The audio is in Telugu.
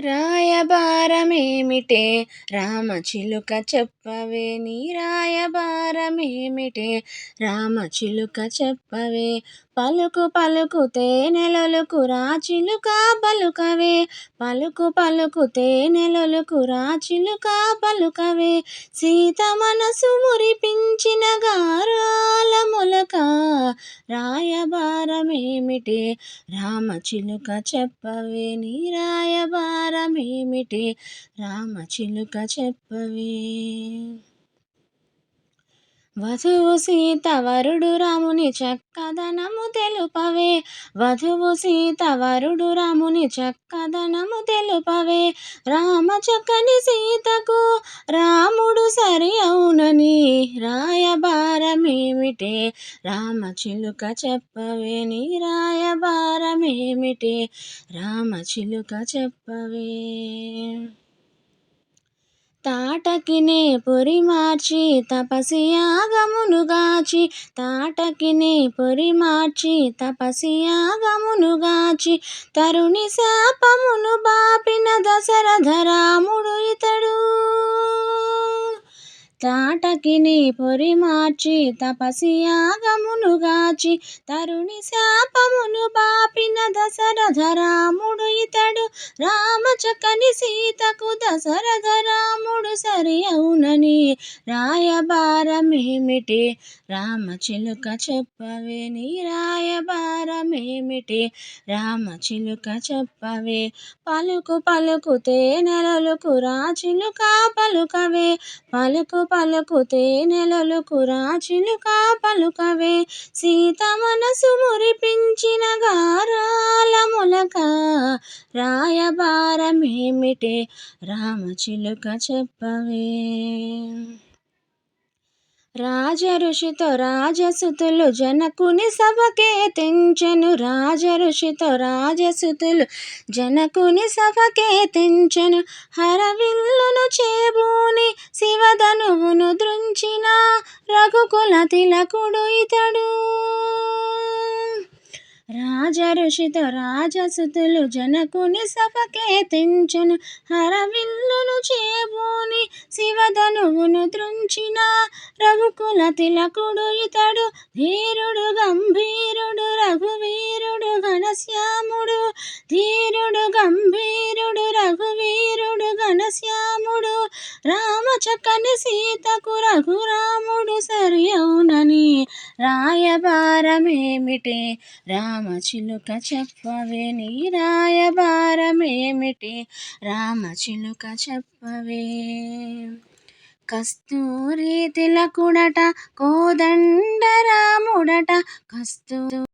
రాయబారమేమిటే? రామచిలుక చెప్పవే నీ రాయబారమేమిటే? రామచిలుక చెప్పవే పలుకు పలుకుతే తేనెలొలుకు రాచిలుక పలుకవే పలుకు పలుకుతే తేనెలొలుకు రాచిలుక పలుకవే. సీత మనసు మురిపించిన గారాల మొలక రాయబారమేమిటి రామచిలుక చెప్పవే నీ రాయబారమేమిటి రామచిలుక చెప్పవే. వధువు సీత వరుడు రాముని చక్కదనము తెలుపవే. వధువు సీత వరుడు రాముని చక్కదనము తెలుపవే. రామ చక్కని సీతకు రాముడు సరి అవునని రాయబారమేమిటే రామచిలుక చెప్పవే నీ రాయబారమేమిటే రామచిలుక చెప్పవే. తాటకినే పొరి మార్చి తపసియాగమునుగాచి తాటకినే పొరి మార్చి తపసియాగమునుగాచి తరుణి శాపమును బాపిన దశరథరాముడు ఇతడు. తాటకిని పొరి మార్చి తపసియాగమునుగాచి తరుణి శాపమును బాపిన దశరథరాముడు రామచకని సీతకు దశరథ రాముడు సరి అవునని రాయబారమేమిటి? రామచిలుక చెప్పవే నీ రాయబారమేమిటి? రామచిలుక చెప్పవే పలుకు పలుకుతే తేనెలలుకు రాచిలుక పలుకవే పలుకు పలుకుతే తేనెలలుకు రాచిలుక పలుకవే సీత మనసు మురిపించిన గారాల మొలక భారమేమిటే రామచిలుక చెప్పవే. రాజఋషితో రాజసుతులు జనకుని సభకే తెంచెను. రాజఋషితో రాజసుతులు జనకుని సభకే తెంచెను. హరవిల్లును చేబూని శివధనువును దృంచిన రఘుకుల తిలకుడు ఇతడు. రాజ ఋషితో రాజసుతులు జనకుని సఫకేతించను హరవిల్లును చేబూని శివధనువును దృంచిన రఘుకుల తిలకుడు ఇతడు ధీరుడు గంభీరుడు రఘువీరుడు ఘనశ్యాముడు. ధీరుడు గంభీరుడు రఘువీరుడు ఘనశ్యాముడు. రామచక్కని సీతకు రఘురాముడు సరి అవునని రాయబారమేమిటి? రామచిలుక చెప్పవే నీ రాయబారమేమిటి? రామచిలుక చెప్పవే. కస్తూరి తిలకుడట కోదండ రాముడట కస్తూ